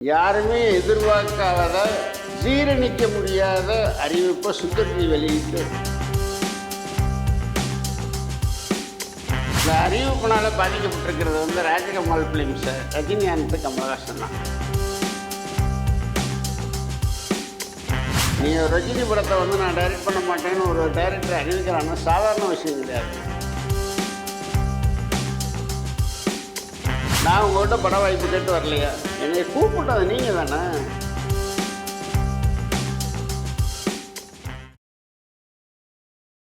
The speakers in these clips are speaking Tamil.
யாருமே எதிர்பார்க்காத ஜீரணிக்க முடியாத அறிவிப்பை சுந்தர்ஜி வெளியிட்டு இந்த அறிவிப்புனால பாதிக்கப்பட்டிருக்கிறது வந்து ராஜகமல் பிலிம்ஸ் ரஜினிகாந்த் கமலஹாசன் தான். நீ ரஜினி படத்தை வந்து நான் டைரக்ட் பண்ண மாட்டேன்னு ஒரு டைரக்டர் அறிவிக்கிறான்னா சாதாரண விஷயம் கிடையாது. நான் உங்கள்கிட்ட பட வாய்ப்பு கேட்டு வரலையா? என்னை கூப்பிட்டது நீங்கள் தானே?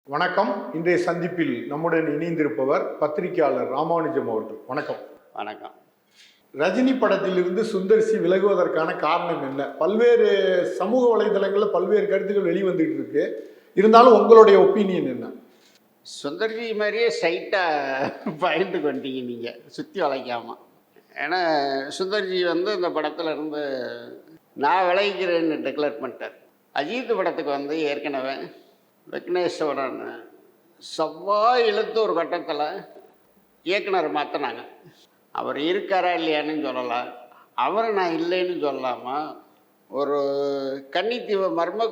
வணக்கம். இன்றைய சந்திப்பில் நம்முடன் இணைந்திருப்பவர் பத்திரிகையாளர் ராமானுஜம் அவர்கள். வணக்கம். வணக்கம். ரஜினி படத்திலிருந்து சுந்தர்சி விலகுவதற்கான காரணம் என்ன? பல்வேறு சமூக வலைதளங்களில் பல்வேறு கருத்துக்கள் வெளிவந்துட்டு இருக்கு. இருந்தாலும் உங்களுடைய ஒப்பீனியன் என்ன? சுந்தர்ஜி மாதிரியே சைட்டாக பயந்து கொண்டீங்க நீங்கள் சுற்றி வளைக்காமல் ஏன்னா சுந்தர்ஜி வந்து இந்த படத்தில் இருந்து நான் விளைவிக்கிறேன்னு டிக்ளேர் பண்ணிட்டார். அஜித் படத்துக்கு வந்து ஏற்கனவே விக்னேஸ்வரன் செவ்வாய் இழுத்து ஒரு கட்டத்தில் இயக்குனர் மாற்றினாங்க அவர் இருக்காரா இல்லையான்னு சொல்லலாம் அவரை நான் இல்லைன்னு சொல்லாமல் ஒரு கன்னித்தீவு மர்ம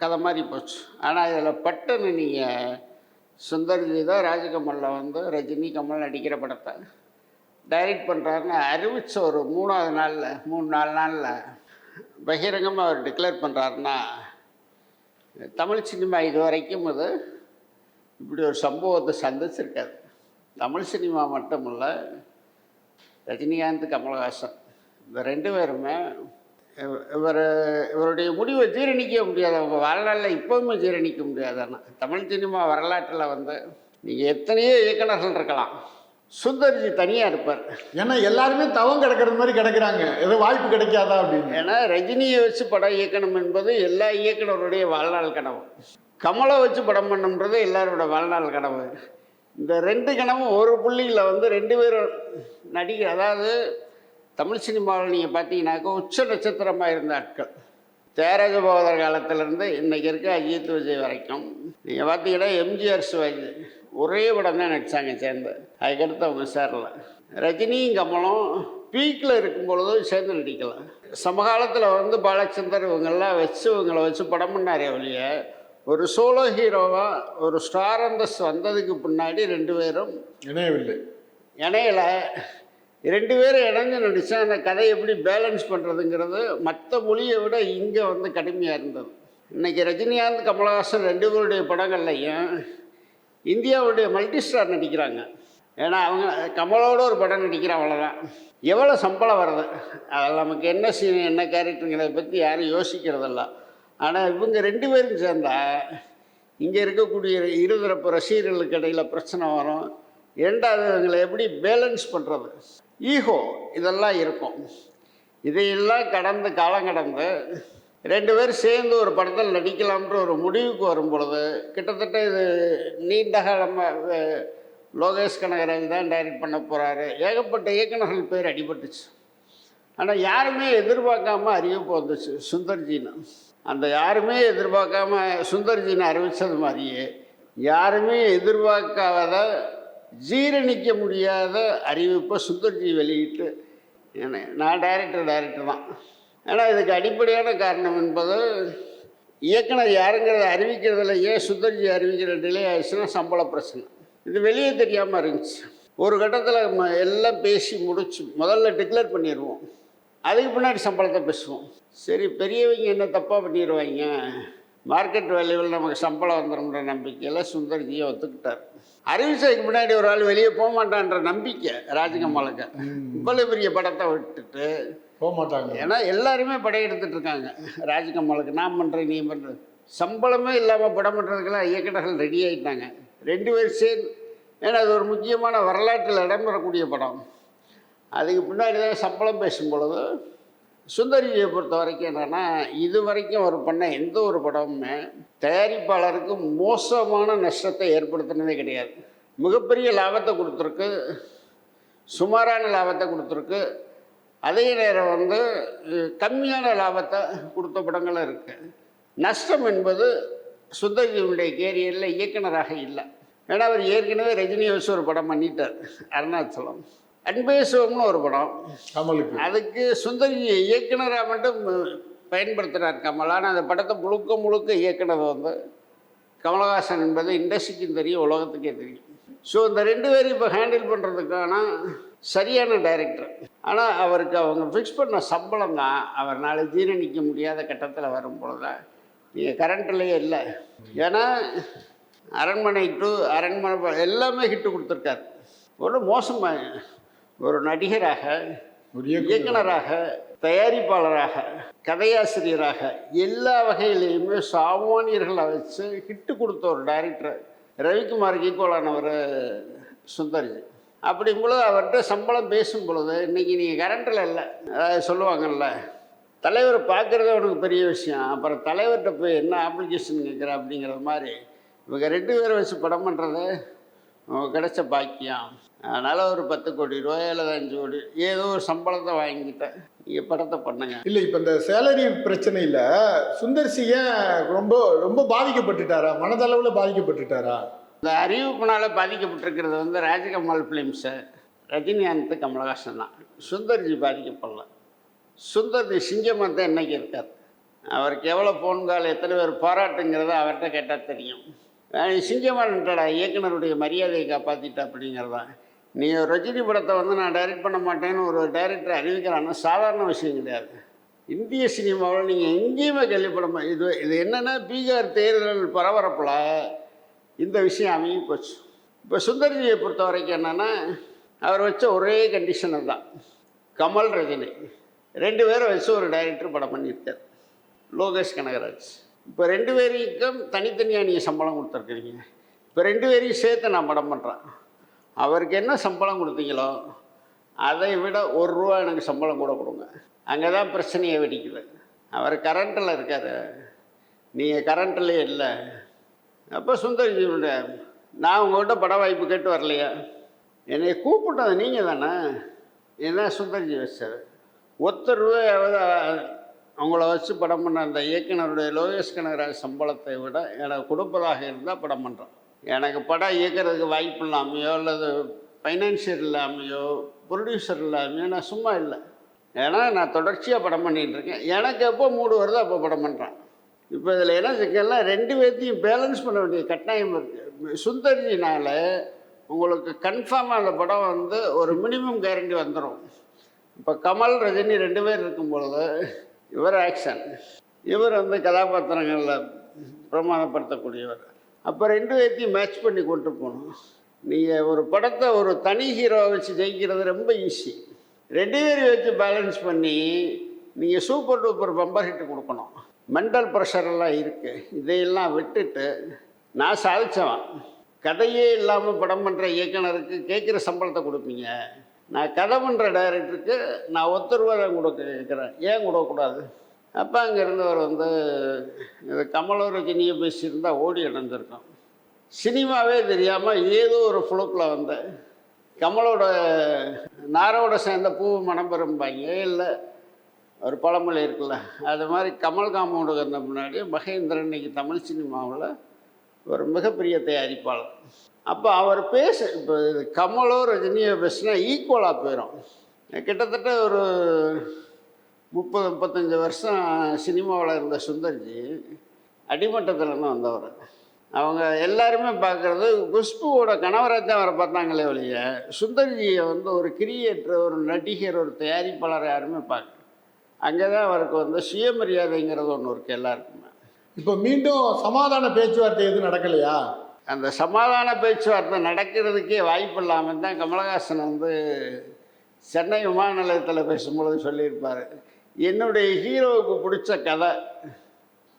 கதை மாதிரி போச்சு. ஆனால் இதில் பட்டுன்னு நீங்கள் சுந்தர்ஜி தான் ராஜகமலில் வந்து ரஜினி கமல் நடிக்கிற படத்தை டைரக்ட் பண்ணுறாருன்னு அறிவித்த ஒரு மூணாவது நாளில் மூணு நாலு நாளில் பகிரங்கமாக அவர் டிக்ளேர் பண்ணுறாருன்னா தமிழ் சினிமா இது வரைக்கும் அது இப்படி ஒரு சம்பவத்தை சந்திச்சிருக்காது தமிழ் சினிமா மட்டும் இல்லை ரஜினிகாந்த் கமலஹாசன் இந்த ரெண்டு பேருமே இவர் இவருடைய முடிவை ஜீரணிக்க முடியாது? அவங்க வாழ்நாளில் இப்போவுமே ஜீரணிக்க முடியாது ஆனால் தமிழ் சினிமா வரலாற்றில் வந்து நீங்கள் எத்தனையோ இயக்குனர்கள் இருக்கலாம். சுந்தர்ஜி தனியாக இருப்பார். ஏன்னா எல்லாருமே தவம் கிடக்கிறது மாதிரி கிடக்குறாங்க. ஏதோ வாய்ப்பு கிடைக்காதா அப்படின்னு. ஏன்னா ரஜினியை வச்சு படம் இயக்கணும் என்பது எல்லா இயக்குனருடைய வாழ்நாள் கனவு. கமலை வச்சு படம் பண்ணுன்றது எல்லாரோட வாழ்நாள் கனவு. இந்த ரெண்டு கனவும் ஒரு புள்ளியில் வந்து ரெண்டு பேரும் நடிகை அதாவது தமிழ் சினிமாவில் நீங்கள் பார்த்தீங்கன்னாக்கா உச்ச நட்சத்திரமாக இருந்த ஆட்கள். தேரஜ போதர் காலத்திலேருந்து இன்றைக்கி இருக்க அஜித் விஜய் வரைக்கும். நீங்கள் பார்த்தீங்கன்னா எம்ஜிஆர் சிவாஜி ஒரே படம் தான் நடித்தாங்க சேர்ந்து. அதுக்கடுத்து அவங்க சேரல. ரஜினியும் கமலும் பீக்கில் இருக்கும் பொழுதும் சேர்ந்து நடிக்கலாம் சமகாலத்தில் வந்து பாலச்சந்தர் இவங்கெல்லாம் வச்சு இவங்களை வச்சு படம் பண்ணாரே ஒழிய ஒரு சோலோ ஹீரோவாக ஒரு ஸ்டார் அந்தஸ்து வந்ததுக்கு பின்னாடி ரெண்டு பேரும் இணையவில்லை. இணையில. ரெண்டு பேரும் இணைஞ்சு நடித்தா அந்த கதை எப்படி பேலன்ஸ் பண்ணுறதுங்கிறது மற்ற மொழியை விட இங்கே வந்து கடுமையாக இருந்தது. இன்றைக்கி ரஜினிகாந்த் கமலஹாசன் ரெண்டு பேருடைய படங்கள்லையும் இந்தியாவுடைய மல்டி ஸ்டார் நடிக்கிறாங்க. ஏன்னா அவங்க கமலோட ஒரு படம் நடிக்கிறான் அவ்வளோதான் எவ்வளோ சம்பளம் வருது? அதில் நமக்கு என்ன சீன் என்ன கேரக்டருங்கிறத பற்றி யாரும் யோசிக்கிறதில்ல. ஆனால் இவங்க ரெண்டு பேரும் சேர்ந்தால் இங்கே இருக்கக்கூடிய இருதரப்பு ரசிகர்களுக்கு இடையில் பிரச்சனை வரும். இரண்டாவது இவங்களை எப்படி பேலன்ஸ் பண்ணுறது ஈகோ இதெல்லாம் இருக்கும். இதையெல்லாம் கடந்து காலம் கடந்து ரெண்டு பேரும் சேர்ந்து ஒரு படத்தில் நடிக்கலாம்ன்ற ஒரு முடிவுக்கு வரும் பொழுது கிட்டத்தட்ட இது நீண்ட காலமாக லோகேஷ் கனகராஜ் தான் டைரக்ட் பண்ண போகிறாரு ஏகப்பட்ட இயக்குநர்கள் பேர் அடிபட்டுச்சு. ஆனால் யாருமே எதிர்பார்க்காம அறிவிப்பு வந்துச்சு சுந்தர்ஜின்னு. அந்த யாருமே எதிர்பார்க்காம சுந்தர்ஜின்னு அறிவித்தது மாதிரியே யாருமே எதிர்பார்க்காத ஜீரணிக்க முடியாத அறிவிப்பை சுந்தர்ஜி வெளியிட்டு என்ன நான் டைரக்டர் டைரக்டர் தான். ஆனால் இதுக்கு அடிப்படையான காரணம் என்பது இயக்குனர் யாருங்கிறத அறிவிக்கிறதுல ஏன் சுந்தர்ஜி அறிவிக்கிற டிலே ஆயிடுச்சுன்னா சம்பள பிரச்சனை. இது வெளியே தெரியாமல் இருந்துச்சு. ஒரு கட்டத்தில் எல்லாம் பேசி முடிச்சு முதல்ல டிக்ளேர் பண்ணிடுவோம் அதுக்கு பின்னாடி சம்பளத்தை பேசுவோம். சரி பெரியவங்க என்ன தப்பாக பண்ணிடுவாங்க மார்க்கெட் வேல்யூவில் நமக்கு சம்பளம் வந்துடும்ன்ற நம்பிக்கையில் சுந்தர்ஜியை ஒத்துக்கிட்டார். அறிவிச்சதுக்கு முன்னாடி ஒரு ஆள் வெளியே போக மாட்டான்ற நம்பிக்கை ராஜகமலுக்கு. இவ்வளோ பெரிய படத்தை விட்டுட்டு போக மாட்டாங்க. ஏன்னா எல்லாருமே படையெடுத்துட்டு இருக்காங்க. ராஜ்கமலுக்கு நான் பண்ணுறேன் நீ பண்ணுறது சம்பளமே இல்லாமல் படம் பண்ணுறதுக்கெல்லாம் இயக்குனர்கள் ரெடி ஆகிட்டாங்க ரெண்டு பேரும் சேர்ந்து ஏன்னா அது ஒரு முக்கியமான வரலாற்றில் இடம்பெறக்கூடிய படம். அதுக்கு பின்னாடி தான் சம்பளம் பேசும் பொழுது சுந்தரியை பொறுத்த வரைக்கும் என்னென்னா இது வரைக்கும் அவர் பண்ண எந்த ஒரு படமுமே தயாரிப்பாளருக்கு மோசமான நஷ்டத்தை ஏற்படுத்தினதே கிடையாது. மிகப்பெரிய லாபத்தை கொடுத்துருக்கு. சுமாரான லாபத்தை கொடுத்துருக்கு. அதே நேரம் வந்து கம்மியான லாபத்தை கொடுத்த படங்களும் இருக்குது நஷ்டம் என்பது சுந்தர்ஜியுடைய கேரியரில் இயக்குனராக இல்லை. ஏன்னா அவர் ஏற்கனவே ரஜினி வச்சு ஒரு படம் பண்ணிட்டார் அருணாச்சலம். அன்பே சிவம்னு ஒரு படம். கமலுக்கு. அதுக்கு சுந்தரி இயக்குனராக மட்டும் பயன்படுத்துகிறார் கமல். ஆனால் அந்த படத்தை முழுக்க முழுக்க இயக்குனது வந்து கமலஹாசன் என்பது இண்டஸ்ட்ரிக்கும் தெரியும் உலகத்துக்கே தெரியும். ஸோ இந்த ரெண்டு பேரும் இப்போ ஹேண்டில் பண்ணுறதுக்கான சரியான டைரக்டர் ஆனால் அவருக்கு அவங்க ஃபிக்ஸ் பண்ண சம்பளம் தான் அவர்னால ஜீரணிக்க முடியாத கட்டத்தில் வரும் பொழுது நீங்கள் கரண்ட்லேயே இல்லை. ஏன்னா அரண்மனை டு அரண்மனை எல்லாமே ஹிட்டு கொடுத்துருக்காரு. ஒரு மோசமாக ஒரு நடிகராக ஒரு இயக்குனர் இயக்குனராக தயாரிப்பாளராக கதையாசிரியராக எல்லா வகையிலையுமே சாமானியர்களை வச்சு ஹிட்டு கொடுத்த ஒரு டைரக்டர் ரவிக்குமாருக்கு ஈக்குவலானவர் சுந்தர்ஜி அப்படிங்கும்போது அவர்கிட்ட சம்பளம் பேசும் பொழுது இன்றைக்கி நீங்கள் கரண்டில் இல்லை. அதாவது சொல்லுவாங்கல்ல தலைவரை பார்க்குறதே உனக்கு பெரிய விஷயம். அப்புறம் தலைவர்கிட்ட போய் என்ன அப்ளிகேஷன் கேட்குற? அப்படிங்கிறது மாதிரி இவங்க ரெண்டு பேரை வச்சு படம் பண்ணுறது கிடைச்ச பாக்கியம். அதனால் ஒரு பத்து கோடி ரூபாய் அல்லது அஞ்சு கோடி ஏதோ ஒரு சம்பளத்தை வாங்கிட்டேன் நீங்கள் படத்தை பண்ணுங்க. இல்லை இப்போ இந்த சேலரி பிரச்சனையில் சுந்தர்சி ஏன் ரொம்ப ரொம்ப பாதிக்கப்பட்டுட்டாரா? மனதளவில் பாதிக்கப்பட்டுட்டாரா? இந்த அறிவிப்புனால பாதிக்கப்பட்டிருக்கிறது வந்து ராஜகமல் ஃபிலிம்ஸு ரஜினிகாந்த் கமலஹாசன் தான். சுந்தர்ஜி பாதிக்கப்படல. சுந்தர்ஜி சிங்கமாக தான் இன்னைக்கு இருக்கார்? அவருக்கு எவ்வளோ ஃபோன் கால் எத்தனை பேர் பாராட்டுங்கிறத அவர்கிட்ட கேட்டால் தெரியும். அஹ் இயக்குனருடைய மரியாதையை காப்பாற்றிட்டா அப்படிங்கிறதான் நீ ஒரு ரஜினி படத்தை வந்து நான் டைரக்ட் பண்ண மாட்டேன்னு ஒரு டைரக்டர் அறிவிக்கிறான்னா சாதாரண விஷயம் கிடையாது. இந்திய சினிமாவில் நீங்கள் எங்கேயுமே கேள்விப்பட இது இது என்னென்னா பீகார் தேர்தல் பரபரப்பில் இந்த விஷயம் அமையும் போச்சு. இப்போ சுந்தர்ஜியை பொறுத்த வரைக்கும் என்னென்னா அவர் வச்ச ஒரே கண்டிஷனர் தான். கமல் ரஜினி. ரெண்டு பேரும் வச்சு ஒரு டைரக்டர் படம் பண்ணியிருக்கார். லோகேஷ் கனகராஜ். இப்போ ரெண்டு பேருக்கும் தனித்தனியாக நீங்கள் சம்பளம் கொடுத்துருக்குறீங்க. இப்போ ரெண்டு பேரையும் சேர்த்து நான் படம் பண்ணுறேன் அவருக்கு என்ன சம்பளம் கொடுத்தீங்களோ அதை விட ஒரு ரூபா எனக்கு சம்பளம் கூட கொடுங்க. அங்கே தான் பிரச்சனையை வெடிக்குது. அவர் கரண்ட்டில் இருக்கார். நீங்கள் கரண்ட்லேயே இல்லை. அப்போ சுந்தர்ஜியோட நான் உங்கள்கிட்ட பட வாய்ப்பு கேட்டு வரலையா? என்னை கூப்பிட்டது நீங்கள் தானே என்ன சுந்தர்ஜி வச்சார்? ஒத்த ரூபாயாவது அவங்கள வச்சு படம் பண்ண அந்த இயக்குனருடைய லோகேஷ் கனகராஜ் சம்பளத்தை விட எனக்கு கொடுப்பதாக இருந்தால் படம் பண்ணுறேன். எனக்கு படம் இயக்கிறதுக்கு வாய்ப்பு இல்லாமையோ அல்லது ஃபைனான்சியர் இல்லாமையோ ப்ரொடியூசர் இல்லாமையோ நான் சும்மா இல்லை. ஏன்னா நான் தொடர்ச்சியாக படம் பண்ணிகிட்டு இருக்கேன். எனக்கு எப்போ மூடு வருதோ அப்போ படம் பண்ணுறேன் இப்போ இதில் என்ன சிக்கல்னா ரெண்டு பேர்த்தையும் பேலன்ஸ் பண்ண வேண்டிய கட்டாயம் இருக்குது சுந்தர்ஜினால் உங்களுக்கு கன்ஃபார்மாக அந்த படம் வந்து ஒரு மினிமம் கேரண்டி வந்துடும் இப்போ கமல் ரஜினி ரெண்டு பேர் இருக்கும் பொழுது இவர் ஆக்ஷன் இவர் வந்து கதாபாத்திரங்களில் பிரமாதப்படுத்தக்கூடியவர். அப்போ ரெண்டு பேர்த்தையும் மேட்ச் பண்ணி கொண்டு போகணும். நீங்கள் ஒரு படத்தை ஒரு தனி ஹீரோவை வச்சு ஜெயிக்கிறது ரொம்ப ஈஸி ரெண்டு பேரும் வச்சு பேலன்ஸ் பண்ணி நீங்கள் சூப்பர் டூப்பர் பம்பர் ஹிட் கொடுக்கணும். மென்டல் ப்ரெஷரெல்லாம் இருக்குது இதையெல்லாம் விட்டுட்டு நான் சாதித்தவன் கதையே இல்லாமல் படம் பண்ணுற இயக்குனருக்கு கேட்குற சம்பளத்தை கொடுப்பீங்க. நான் கடவுன்ற டைரக்டருக்கு நான் ஒத்தருவரை கொடுக்க கேட்குறேன். ஏன் கொடுக்கக்கூடாது? அப்போ அங்கே இருந்தவர் வந்து இது கமலோ ரஜினியை பேசியிருந்தா ஓடி அடைஞ்சிருக்கோம் சினிமாவே தெரியாமல் ஏதோ ஒரு ஃப்ளோக்கில் வந்தேன். கமலோட நாரோட சேர்ந்த பூ மனம் பெறும்பாங்க இல்லை ஒரு பழமொழி இருக்குல்ல. அது மாதிரி கமல் காமோடு வந்த முன்னாடி மகேந்திரன் இன்னைக்கு தமிழ் சினிமாவில் ஒரு மிகப்பெரிய தயாரிப்பாளர். அப்போ அவர் பேச இப்போ கமலோ ரஜினியோ பேசுனா ஈக்குவலாக போயிடும் கிட்டத்தட்ட ஒரு முப்பது முப்பத்தஞ்சு வருஷம் சினிமாவில் இருந்த சுந்தர்ஜி அடிமட்டத்துலேருந்து வந்தவர். அவங்க எல்லாருமே பார்க்குறது குஷ்புவோட கணவராஜ் அவரை பார்த்தாங்களே ஒழிய சுந்தர்ஜியை வந்து ஒரு கிரியேட்டர் ஒரு நடிகர் ஒரு தயாரிப்பாளர் யாருமே பார்க்க அங்கே தான் அவருக்கு வந்து சுயமரியாதைங்கிறது ஒன்று இருக்குது எல்லாருக்குமே. இப்போ மீண்டும் சமாதான பேச்சுவார்த்தை எதுவும் நடக்கலையா? அந்த சமாதான பேச்சுவார்த்தை நடக்கிறதுக்கே வாய்ப்பு இல்லாமல் தான் கமலஹாசன் வந்து சென்னை விமான நிலையத்தில் பேசும்பொழுது சொல்லியிருப்பார். என்னுடைய ஹீரோவுக்கு பிடிச்ச கதை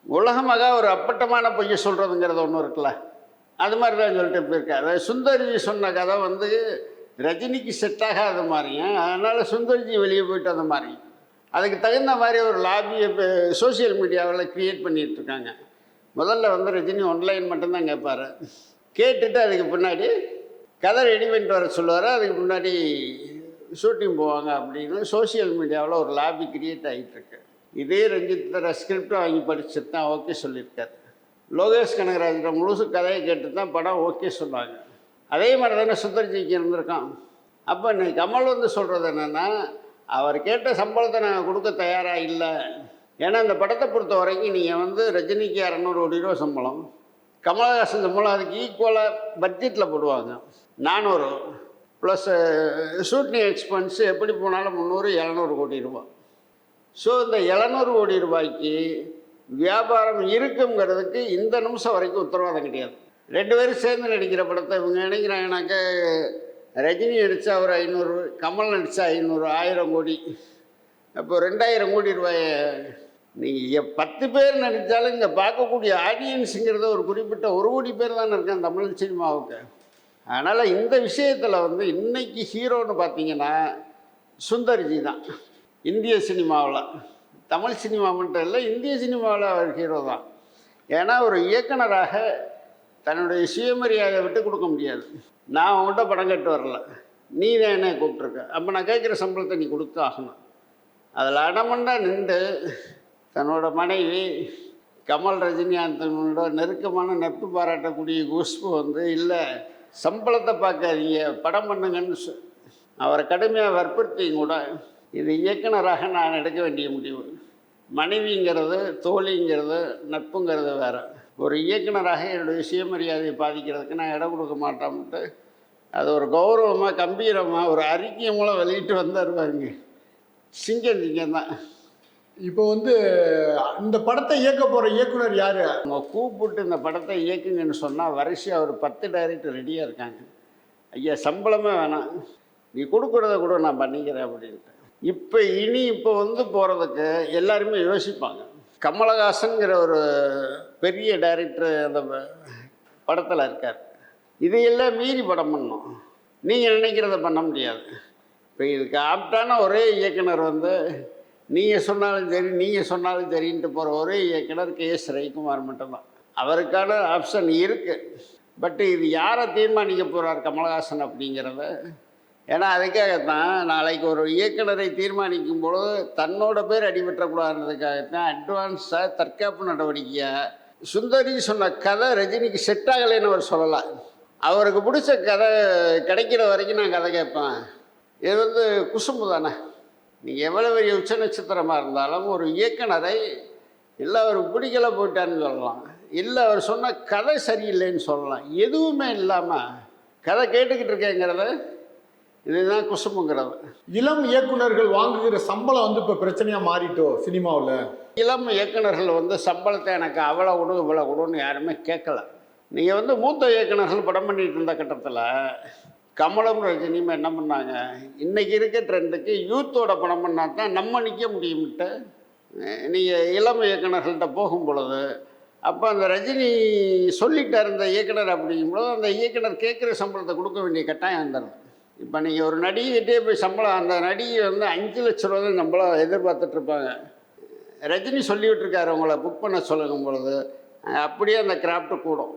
உலகமாக ஒரு அப்பட்டமான பொய்யை சொல்கிறதுங்கிறது ஒன்று இருக்குல்ல. அது மாதிரி தான் சொல்லிட்டு போயிருக்காரு. சுந்தர்ஜி சொன்ன கதை வந்து ரஜினிக்கு செட் ஆகாத மாதிரியும் அதனால் சுந்தர்ஜி வெளியே போயிட்டு அந்த மாதிரியும். அதுக்கு தகுந்த மாதிரி ஒரு லாபியை இப்போ சோஷியல் மீடியாவில் க்ரியேட் பண்ணிகிட்ருக்காங்க இருக்காங்க. முதல்ல வந்து ரஜினி ஒன்லைன் மட்டும்தான் கேட்பாரு கேட்டுட்டு அதுக்கு பின்னாடி கதை ரெடி பண்ணிட்டு வர சொல்லுவார். அதுக்கு முன்னாடி ஷூட்டிங் போவாங்க அப்படின்னு சோஷியல் மீடியாவில் ஒரு லாபி கிரியேட் ஆகிட்டுருக்கு இதே ரஞ்சித் தர ஸ்கிரிப்டை வாங்கி படிச்சுட்டு தான் ஓகே சொல்லியிருக்காரு. லோகேஷ் கனகராஜோட முழுசு கதையை கேட்டு தான் படம் ஓகே சொன்னாங்க. அதே மாதிரி தானே சுந்தர்ஜிக்கு இருந்திருக்கான். அப்போ இன்னைக்கு கமல் வந்து சொல்கிறது என்னென்னா அவர் கேட்ட சம்பளத்தை நாங்கள் கொடுக்க தயாராக இல்லை. ஏன்னா இந்த படத்தை பொறுத்த வரைக்கும் நீங்கள் வந்து ரஜினிக்கு இரநூறு கோடி ரூபா சம்பளம். கமலஹாசன் சம்பளம் அதுக்கு ஈக்குவலாக பட்ஜெட்டில் போடுவாங்க. நானூறு. ப்ளஸ் ஷூட்டிங் எக்ஸ்பென்ஸ் எப்படி போனாலும் முந்நூறு எழுநூறு கோடி ரூபா. ஸோ இந்த எழுநூறு கோடி ரூபாய்க்கு வியாபாரம் இருக்குங்கிறதுக்கு இந்த நிமிஷம் வரைக்கும் உத்தரவாதம் கிடையாது. ரெண்டு பேரும் சேர்ந்து நடிக்கிற படத்தை இவங்க நினைக்கிறாங்கனாக்க ரஜினி நடித்தா ஒரு ஐநூறு கமல் நடித்தா ஐநூறு ஆயிரம் கோடி. அப்போ ரெண்டாயிரம் கோடி ரூபாயை நீங்கள் பத்து பேர் நடித்தாலும் இங்கே பார்க்கக்கூடிய ஆடியன்ஸுங்கிறது ஒரு குறிப்பிட்ட ஒரு கோடி பேர் தானே இருக்கேன் தமிழ் சினிமாவுக்கு. அதனால் இந்த விஷயத்தில் வந்து இன்னைக்கு ஹீரோன்னு பார்த்தீங்கன்னா சுந்தர்ஜி தான். இந்திய சினிமாவில். தமிழ் சினிமா மட்டும் இல்லை இந்திய சினிமாவில் அவர் ஹீரோ தான். ஏன்னா ஒரு இயக்குனராக தன்னுடைய சுயமரியாதை விட்டு கொடுக்க முடியாது. நான் உங்கள்கிட்ட படம் கட்டு வரல. நீ தான் என்ன கூப்பிட்ருக்க அப்போ நான் கேட்குற சம்பளத்தை நீ கொடுத்து ஆகணும் அதில் அடமண்டா நின்று தன்னோட மனைவி கமல் ரஜினிகாந்தனோட நெருக்கமான நட்பு பாராட்டக்கூடிய குஷ்பு வந்து இல்லை சம்பளத்தை பார்க்காதீங்க படம் பண்ணுங்கன்னு சொ- அவரை கடுமையாக வற்புறுத்தியும் கூட இது இயக்குனராக நான் எடுக்க வேண்டிய முடிவு. மனைவிங்கிறது தோழிங்கிறது நட்புங்கிறது வேறு. ஒரு இயக்குனராக என்னுடைய சுயமரியாதையை பாதிக்கிறதுக்கு நான் இடம் கொடுக்க மாட்டோம்ட்டு அது ஒரு கௌரவமாக கம்பீரமாக ஒரு அறிக்கை மூலம் வெளியிட்டு வந்தார் பாருங்க. சிங்கம் சிங்கம் தான். இப்போ வந்து இந்த படத்தை இயக்க போகிற இயக்குனர் யார்? அவங்க கூப்பிட்டு இந்த படத்தை இயக்குங்கன்னு சொன்னால் வரிசையாக ஒரு பத்து டைரக்டர் ரெடியாக இருக்காங்க. ஐயா சம்பளமே வேணாம். நீ கொடுக்குறத கூட நான் பண்ணிக்கிறேன் அப்படின்ட்டு. இப்போ இனி இப்போ வந்து போகிறதுக்கு எல்லாருமே யோசிப்பாங்க. கமலஹாசன்கிற ஒரு பெரிய டைரக்டர் அந்த படத்தில் இருக்கார். இதையெல்லாம் மீறி படம் பண்ணோம் நீங்கள் நினைக்கிறத பண்ண முடியாது. இப்போ இதுக்கு ஆப்டான ஒரே இயக்குனர் வந்து நீங்கள் சொன்னாலும் சரி நீங்கள் சொன்னாலும் சரின்ட்டு போகிற ஒரே இயக்குனர் கே எஸ் ரவிக்குமார் மட்டும்தான். அவருக்கான ஆப்ஷன் இருக்குது பட் இது யாரை தீர்மானிக்க போகிறார் கமலஹாசன் அப்படிங்கிறத? ஏன்னா அதுக்காகத்தான் நாளைக்கு ஒரு இயக்குனரை தீர்மானிக்கும் பொழுது தன்னோட பேர் அடிபட்டக்கூடாதுன்றதுக்காகத்தான் அட்வான்ஸாக தற்காப்பு நடவடிக்கையாக சுந்தரி சொன்ன கதை ரஜினிக்கு செட் ஆகலைன்னு அவர் சொல்லலாம் அவருக்கு பிடிச்ச கதை கிடைக்கிற வரைக்கும் நான் கதை கேட்பேன். இது வந்து குசும்பு தானே? நீங்கள் எவ்வளோ பெரிய உச்ச நட்சத்திரமாக இருந்தாலும் ஒரு இயக்குனரை இல்லை அவருக்கு பிடிக்கல போயிட்டான்னு சொல்லலாம். இல்லை அவர் சொன்ன கதை சரியில்லைன்னு சொல்லலாம். எதுவுமே இல்லாமல் கதை கேட்டுக்கிட்டு இருக்கேங்கிறத இதுதான் குசும்புங்கிறது இளம் இயக்குனர்கள் வாங்குகிற சம்பளம் வந்து இப்போ பிரச்சனையா மாறிட்டோ சினிமாவில்? இளம் இயக்குனர்கள் வந்து சம்பளத்தை எனக்கு அவ்வளோ கொடு இவ்வளோ கொடுன்னு யாருமே கேட்கல. நீங்கள் வந்து மூத்த இயக்குனர்கள் படம் பண்ணிட்டு இருந்த கட்டத்தில் கமலம் ரஜினியும் என்ன பண்ணாங்க? இன்னைக்கு இருக்க ட்ரெண்டுக்கு யூத்தோட படம் பண்ணால் தான் நம்ம நிற்க முடியும்ட்டு நீங்கள் இளம் இயக்குநர்கள்ட்ட போகும் பொழுது அப்போ அந்த ரஜினி சொல்லிட்டார் இந்த இயக்குனர் அப்படிங்கும்போது அந்த இயக்குனர் கேட்குற சம்பளத்தை கொடுக்க வேண்டிய கட்டாயம் வந்துடுது இப்போ நீங்கள் ஒரு நடிகைகிட்டே போய் சம்பளம் அந்த நடிகை வந்து அஞ்சு லட்ச ரூபா தான் சம்பளம் எதிர்பார்த்துட்ருப்பாங்க ரஜினி சொல்லிவிட்டுருக்காரு உங்களை புக் பண்ண சொல்லுங்கும் பொழுது அப்படியே அந்த கிராஃப்ட் கூடும்.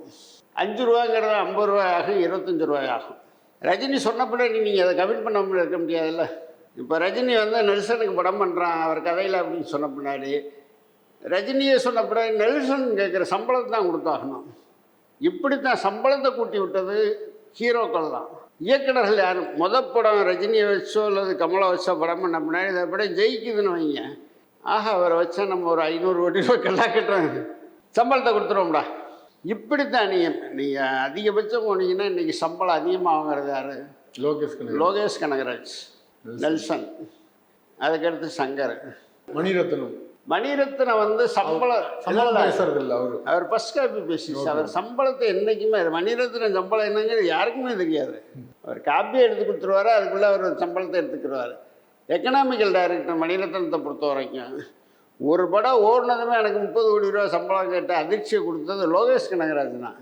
அஞ்சு ரூபாங்கிறது ஐம்பது ரூபாய் ஆகும் இருபத்தஞ்சி ரூபாய் ஆகும். ரஜினி சொன்னப்பட நீங்கள் அதை கமிட் பண்ணாமல் இருக்க முடியாதுல்ல? இப்போ ரஜினி வந்து நெல்சனுக்கு படம் பண்ணுறான் அவர் கதையில் அப்படின்னு சொன்ன பின்னாடி. ரஜினியை சொன்ன பின்னாடி நெல்சன் கேட்குற சம்பளத்தை தான் கொடுத்தாகணும். இப்படி தான் சம்பளத்தை கூட்டி விட்டது ஹீரோக்கள் தான். இயக்குனர்கள் யாரும் முத படம் ரஜினியை வச்சோ அல்லது கமலா வச்சோ படம் பண்ண பின்னாடி இதை படம் ஜெயிக்குதுன்னு வைங்க. ஆஹா அவரை வச்சா நம்ம ஒரு ஐநூறு கோடி ரூபாய் கல்லா கட்டுறோம் சம்பளத்தை கொடுத்துருவோம்டா. இப்படி தான் நீங்கள் நீங்கள் அதிகபட்சம் போனீங்கன்னா இன்றைக்கி சம்பளம் அதிகமாக வாங்குறது யார்? லோகேஷ் கனகராஜ். லோகேஷ் கனகராஜ் நெல்சன். அதுக்கடுத்து சங்கர். மணிரத்னம். மணிரத்னம் வந்து சம்பளம். பேசுறது இல்லை அவரு. அவர் ஃபர்ஸ்ட் காப்பி பேசிஸ் அவர் சம்பளத்தை என்னைக்குமே மணிரத்னம் சம்பளம் என்னங்கிறது யாருக்குமே தெரியாது. அவர் காப்பி எடுத்து கொடுத்துருவாரு அதுக்குள்ளே அவர் சம்பளத்தை எடுத்துக்கிடுவார் எக்கனாமிக்கல் டைரக்டர் மணிரத்னத்தை பொறுத்த வரைக்கும் ஒரு படம் ஓடினதுமே எனக்கு முப்பது கோடி ரூபா சம்பளம் கேட்ட அதிர்ச்சியை கொடுத்தது லோகேஷ் கனகராஜ் தான்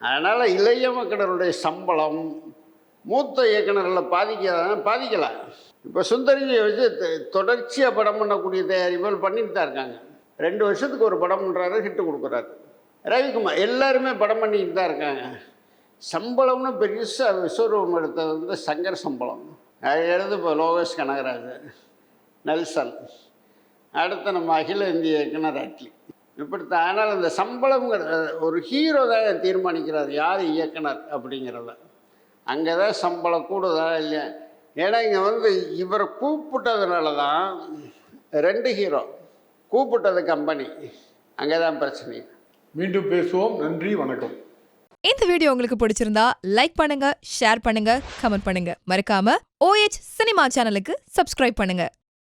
அதனால் இளைய மக்களுடைய சம்பளம் மூத்த இயக்குனர்களை பாதிக்காத பாதிக்கலாம் இப்போ சுந்தரியை வச்சு தொடர்ச்சியாக படம் பண்ணக்கூடிய தயாரிப்புகள் பண்ணிட்டு தான் இருக்காங்க. ரெண்டு வருஷத்துக்கு ஒரு படம் பண்ணுறாரு ஹிட்டு கொடுக்குறாரு. ரவிக்குமார் எல்லாருமே படம் பண்ணிக்கிட்டு தான் இருக்காங்க. சம்பளம்னு பெருசாக விஸ்வரூபம் எடுத்தது வந்து சங்கர் சம்பளம். அதுக்கடுத்து இப்போ லோகேஷ் கனகராஜ் நெல்சன். அடுத்து நம்ம அகில இந்திய இயக்குனர் அட்லி இப்படித்தான். ஆனால் இந்த சம்பளம்ங்கிற ஒரு ஹீரோ தான் தீர்மானிக்கிறார். யார் இயக்குனர் அப்படிங்கிறத. அங்கே தான் சம்பளம் கூடுதா இல்லையா? ஏன்னா இங்கே வந்து இவரை கூப்பிட்டதுனால தான் ரெண்டு ஹீரோ கூப்பிட்டது கம்பெனி அங்கே தான் பிரச்சனை. மீண்டும் பேசுவோம். நன்றி வணக்கம். இந்த வீடியோ உங்களுக்கு பிடிச்சிருந்தா லைக் பண்ணுங்க ஷேர் பண்ணுங்க கமெண்ட் பண்ணுங்க. மறக்காம ஓஎச் சினிமா சேனலுக்கு சப்ஸ்கிரைப் பண்ணுங்க.